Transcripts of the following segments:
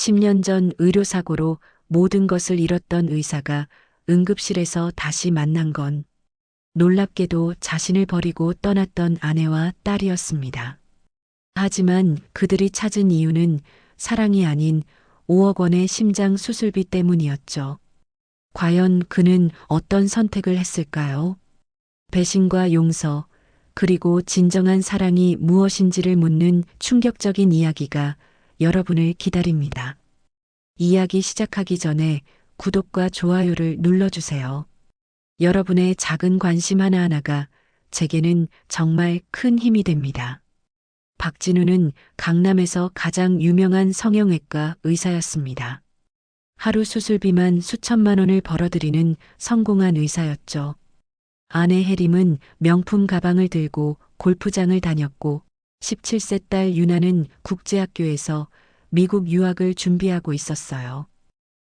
10년 전 의료사고로 모든 것을 잃었던 의사가 응급실에서 다시 만난 건 놀랍게도 자신을 버리고 떠났던 아내와 딸이었습니다. 하지만 그들이 찾은 이유는 사랑이 아닌 5억 원의 심장 수술비 때문이었죠. 과연 그는 어떤 선택을 했을까요? 배신과 용서, 그리고 진정한 사랑이 무엇인지를 묻는 충격적인 이야기가 여러분을 기다립니다. 이야기 시작하기 전에 구독과 좋아요를 눌러주세요. 여러분의 작은 관심 하나하나가 제게는 정말 큰 힘이 됩니다. 박진우는 강남에서 가장 유명한 성형외과 의사였습니다. 하루 수술비만 수천만 원을 벌어들이는 성공한 의사였죠. 아내 해림은 명품 가방을 들고 골프장을 다녔고 17세 딸 유나는 국제학교에서 미국 유학을 준비하고 있었어요.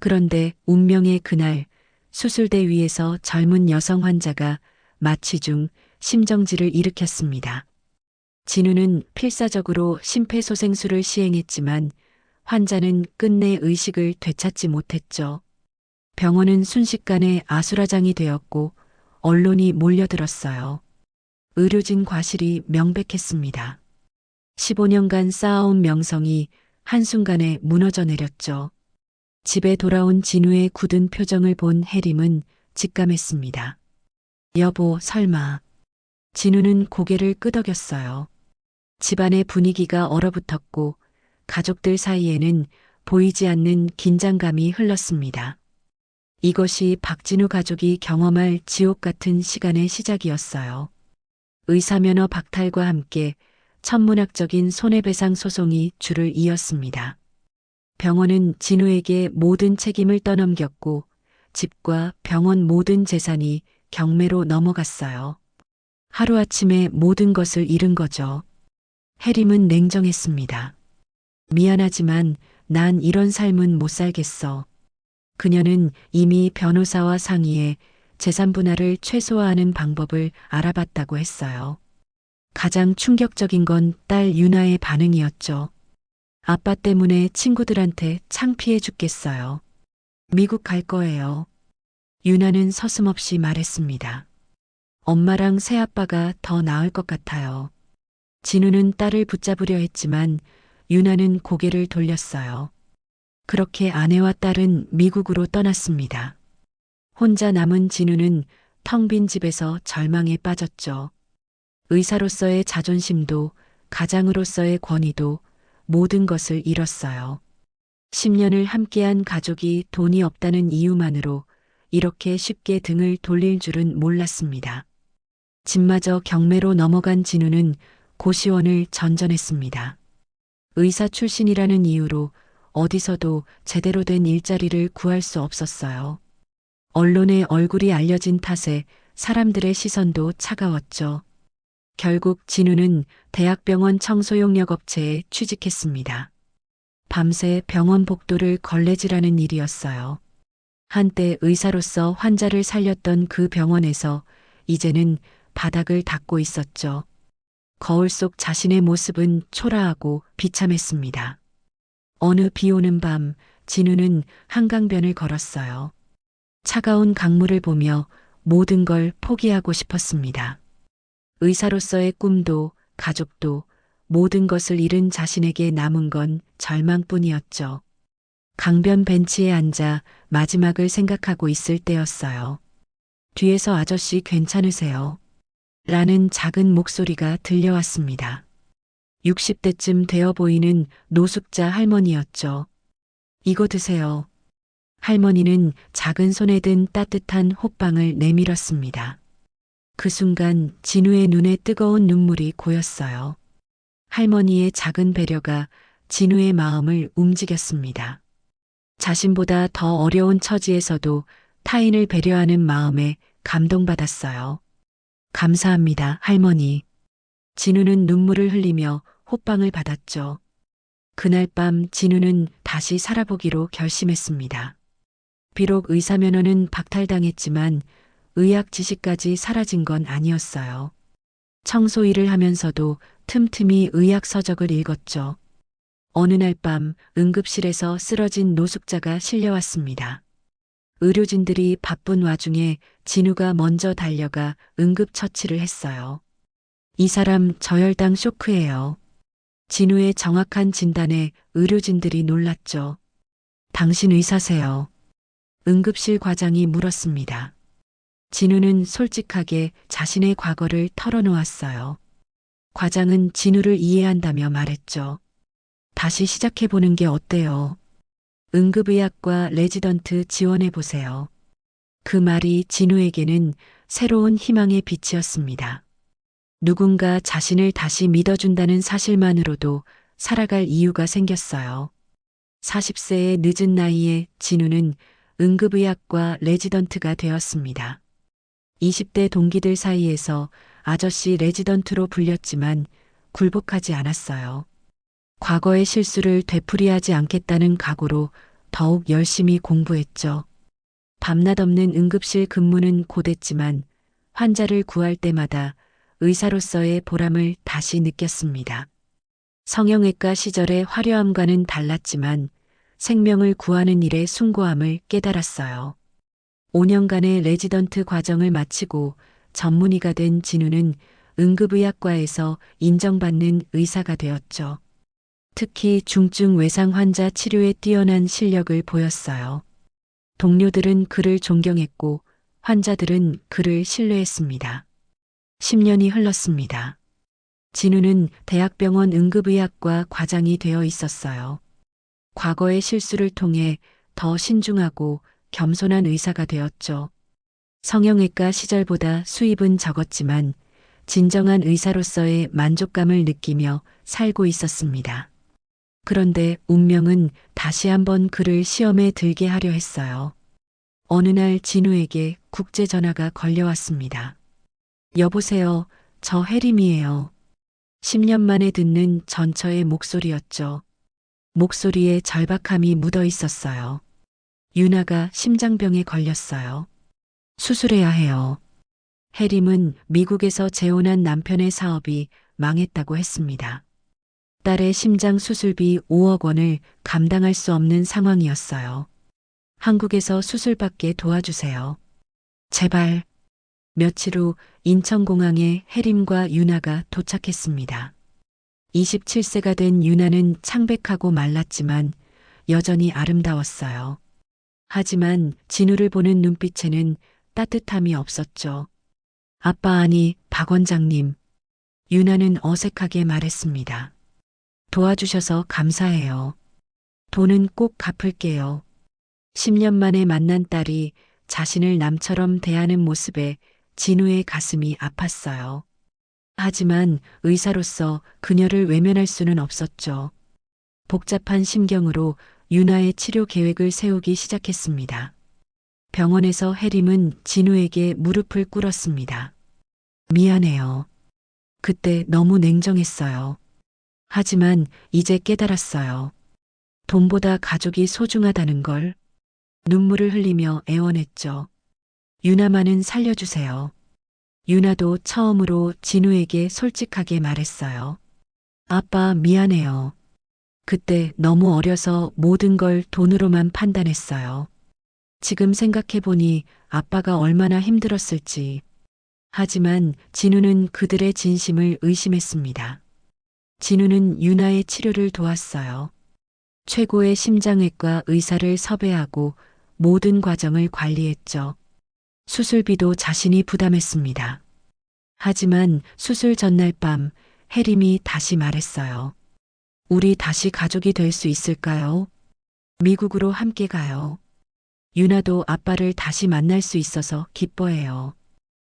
그런데 운명의 그날 수술대 위에서 젊은 여성 환자가 마취 중 심정지를 일으켰습니다. 진우는 필사적으로 심폐소생술을 시행했지만 환자는 끝내 의식을 되찾지 못했죠. 병원은 순식간에 아수라장이 되었고 언론이 몰려들었어요. 의료진 과실이 명백했습니다. 15년간 쌓아온 명성이 한순간에 무너져 내렸죠. 집에 돌아온 진우의 굳은 표정을 본 해림은 직감했습니다. 여보, 설마. 진우는 고개를 끄덕였어요. 집안의 분위기가 얼어붙었고 가족들 사이에는 보이지 않는 긴장감이 흘렀습니다. 이것이 박진우 가족이 경험할 지옥 같은 시간의 시작이었어요. 의사면허 박탈과 함께 천문학적인 손해배상 소송이 줄을 이었습니다. 병원은 진우에게 모든 책임을 떠넘겼고 집과 병원 모든 재산이 경매로 넘어갔어요. 하루아침에 모든 것을 잃은 거죠. 해림은 냉정했습니다. 미안하지만 난 이런 삶은 못 살겠어. 그녀는 이미 변호사와 상의해 재산 분할을 최소화하는 방법을 알아봤다고 했어요. 가장 충격적인 건 딸 유나의 반응이었죠. 아빠 때문에 친구들한테 창피해 죽겠어요. 미국 갈 거예요. 유나는 서슴없이 말했습니다. 엄마랑 새아빠가 더 나을 것 같아요. 진우는 딸을 붙잡으려 했지만 유나는 고개를 돌렸어요. 그렇게 아내와 딸은 미국으로 떠났습니다. 혼자 남은 진우는 텅 빈 집에서 절망에 빠졌죠. 의사로서의 자존심도 가장으로서의 권위도 모든 것을 잃었어요. 10년을 함께한 가족이 돈이 없다는 이유만으로 이렇게 쉽게 등을 돌릴 줄은 몰랐습니다. 집마저 경매로 넘어간 진우는 고시원을 전전했습니다. 의사 출신이라는 이유로 어디서도 제대로 된 일자리를 구할 수 없었어요. 언론의 얼굴이 알려진 탓에 사람들의 시선도 차가웠죠. 결국 진우는 대학병원 청소용역 업체에 취직했습니다. 밤새 병원 복도를 걸레질하는 일이었어요. 한때 의사로서 환자를 살렸던 그 병원에서 이제는 바닥을 닦고 있었죠. 거울 속 자신의 모습은 초라하고 비참했습니다. 어느 비 오는 밤 진우는 한강변을 걸었어요. 차가운 강물을 보며 모든 걸 포기하고 싶었습니다. 의사로서의 꿈도 가족도 모든 것을 잃은 자신에게 남은 건 절망뿐이었죠. 강변 벤치에 앉아 마지막을 생각하고 있을 때였어요. 뒤에서 아저씨 괜찮으세요? 라는 작은 목소리가 들려왔습니다. 60대쯤 되어 보이는 노숙자 할머니였죠. 이거 드세요. 할머니는 작은 손에 든 따뜻한 호빵을 내밀었습니다. 그 순간 진우의 눈에 뜨거운 눈물이 고였어요. 할머니의 작은 배려가 진우의 마음을 움직였습니다. 자신보다 더 어려운 처지에서도 타인을 배려하는 마음에 감동받았어요. 감사합니다, 할머니. 진우는 눈물을 흘리며 호빵을 받았죠. 그날 밤 진우는 다시 살아보기로 결심했습니다. 비록 의사면허는 박탈당했지만 의학 지식까지 사라진 건 아니었어요. 청소 일을 하면서도 틈틈이 의학 서적을 읽었죠. 어느 날 밤 응급실에서 쓰러진 노숙자가 실려왔습니다. 의료진들이 바쁜 와중에 진우가 먼저 달려가 응급처치를 했어요. 이 사람 저혈당 쇼크예요. 진우의 정확한 진단에 의료진들이 놀랐죠. 당신 의사세요. 응급실 과장이 물었습니다. 진우는 솔직하게 자신의 과거를 털어놓았어요. 과장은 진우를 이해한다며 말했죠. 다시 시작해보는 게 어때요? 응급의학과 레지던트 지원해보세요. 그 말이 진우에게는 새로운 희망의 빛이었습니다. 누군가 자신을 다시 믿어준다는 사실만으로도 살아갈 이유가 생겼어요. 40세의 늦은 나이에 진우는 응급의학과 레지던트가 되었습니다. 20대 동기들 사이에서 아저씨 레지던트로 불렸지만 굴복하지 않았어요. 과거의 실수를 되풀이하지 않겠다는 각오로 더욱 열심히 공부했죠. 밤낮 없는 응급실 근무는 고됐지만 환자를 구할 때마다 의사로서의 보람을 다시 느꼈습니다. 성형외과 시절의 화려함과는 달랐지만 생명을 구하는 일의 숭고함을 깨달았어요. 5년간의 레지던트 과정을 마치고 전문의가 된 진우는 응급의학과에서 인정받는 의사가 되었죠. 특히 중증 외상 환자 치료에 뛰어난 실력을 보였어요. 동료들은 그를 존경했고 환자들은 그를 신뢰했습니다. 10년이 흘렀습니다. 진우는 대학병원 응급의학과 과장이 되어 있었어요. 과거의 실수를 통해 더 신중하고 겸손한 의사가 되었죠. 성형외과 시절보다 수입은 적었지만 진정한 의사로서의 만족감을 느끼며 살고 있었습니다. 그런데 운명은 다시 한번 그를 시험에 들게 하려 했어요. 어느 날 진우에게 국제 전화가 걸려왔습니다. 여보세요, 저 혜림이에요. 10년 만에 듣는 전처의 목소리였죠. 목소리에 절박함이 묻어 있었어요. 유나가 심장병에 걸렸어요. 수술해야 해요. 혜림은 미국에서 재혼한 남편의 사업이 망했다고 했습니다. 딸의 심장 수술비 5억 원을 감당할 수 없는 상황이었어요. 한국에서 수술받게 도와주세요. 제발. 며칠 후 인천공항에 혜림과 유나가 도착했습니다. 27세가 된 유나는 창백하고 말랐지만 여전히 아름다웠어요. 하지만 진우를 보는 눈빛에는 따뜻함이 없었죠. 아빠 아니, 박 원장님. 유나는 어색하게 말했습니다. 도와주셔서 감사해요. 돈은 꼭 갚을게요. 10년 만에 만난 딸이 자신을 남처럼 대하는 모습에 진우의 가슴이 아팠어요. 하지만 의사로서 그녀를 외면할 수는 없었죠. 복잡한 심경으로 유나의 치료 계획을 세우기 시작했습니다. 병원에서 혜림은 진우에게 무릎을 꿇었습니다. 미안해요. 그때 너무 냉정했어요. 하지만 이제 깨달았어요. 돈보다 가족이 소중하다는 걸 눈물을 흘리며 애원했죠. 유나만은 살려주세요. 유나도 처음으로 진우에게 솔직하게 말했어요. 아빠 미안해요. 그때 너무 어려서 모든 걸 돈으로만 판단했어요. 지금 생각해보니 아빠가 얼마나 힘들었을지. 하지만 진우는 그들의 진심을 의심했습니다. 진우는 유나의 치료를 도왔어요. 최고의 심장외과 의사를 섭외하고 모든 과정을 관리했죠. 수술비도 자신이 부담했습니다. 하지만 수술 전날 밤 혜림이 다시 말했어요. 우리 다시 가족이 될 수 있을까요? 미국으로 함께 가요. 유나도 아빠를 다시 만날 수 있어서 기뻐해요.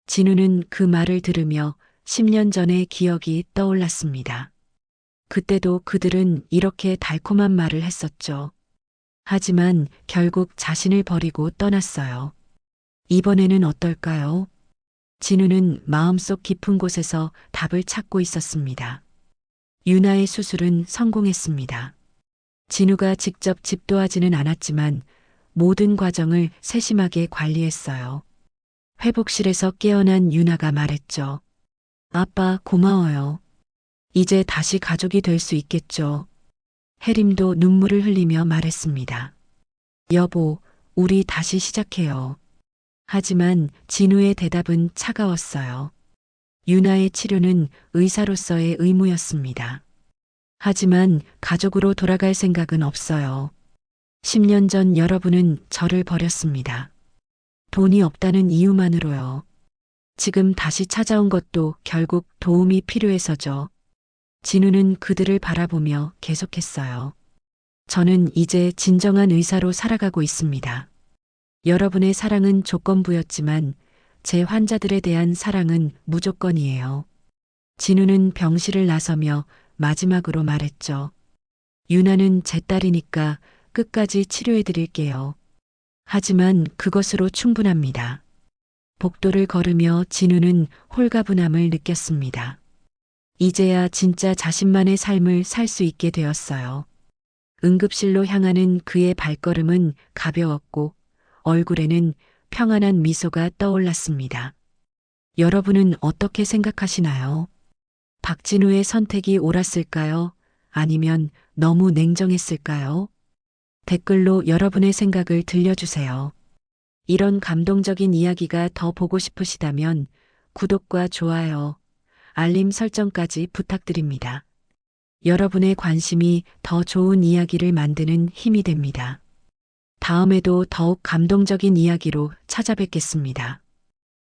진우는 그 말을 들으며 10년 전의 기억이 떠올랐습니다. 그때도 그들은 이렇게 달콤한 말을 했었죠. 하지만 결국 자신을 버리고 떠났어요. 이번에는 어떨까요? 진우는 마음속 깊은 곳에서 답을 찾고 있었습니다. 유나의 수술은 성공했습니다. 진우가 직접 집도하지는 않았지만 모든 과정을 세심하게 관리했어요. 회복실에서 깨어난 유나가 말했죠. 아빠 고마워요. 이제 다시 가족이 될 수 있겠죠. 혜림도 눈물을 흘리며 말했습니다. 여보, 우리 다시 시작해요. 하지만 진우의 대답은 차가웠어요. 유나의 치료는 의사로서의 의무였습니다. 하지만 가족으로 돌아갈 생각은 없어요. 10년 전 여러분은 저를 버렸습니다. 돈이 없다는 이유만으로요. 지금 다시 찾아온 것도 결국 도움이 필요해서죠. 진우는 그들을 바라보며 계속했어요. 저는 이제 진정한 의사로 살아가고 있습니다. 여러분의 사랑은 조건부였지만 제 환자들에 대한 사랑은 무조건이에요. 진우는 병실을 나서며 마지막으로 말했죠. 유나는 제 딸이니까 끝까지 치료해 드릴게요. 하지만 그것으로 충분합니다. 복도를 걸으며 진우는 홀가분함을 느꼈습니다. 이제야 진짜 자신만의 삶을 살 수 있게 되었어요. 응급실로 향하는 그의 발걸음은 가벼웠고 얼굴에는 평안한 미소가 떠올랐습니다. 여러분은 어떻게 생각하시나요? 박진우의 선택이 옳았을까요? 아니면 너무 냉정했을까요? 댓글로 여러분의 생각을 들려주세요. 이런 감동적인 이야기가 더 보고 싶으시다면 구독과 좋아요, 알림 설정까지 부탁드립니다. 여러분의 관심이 더 좋은 이야기를 만드는 힘이 됩니다. 다음에도 더욱 감동적인 이야기로 찾아뵙겠습니다.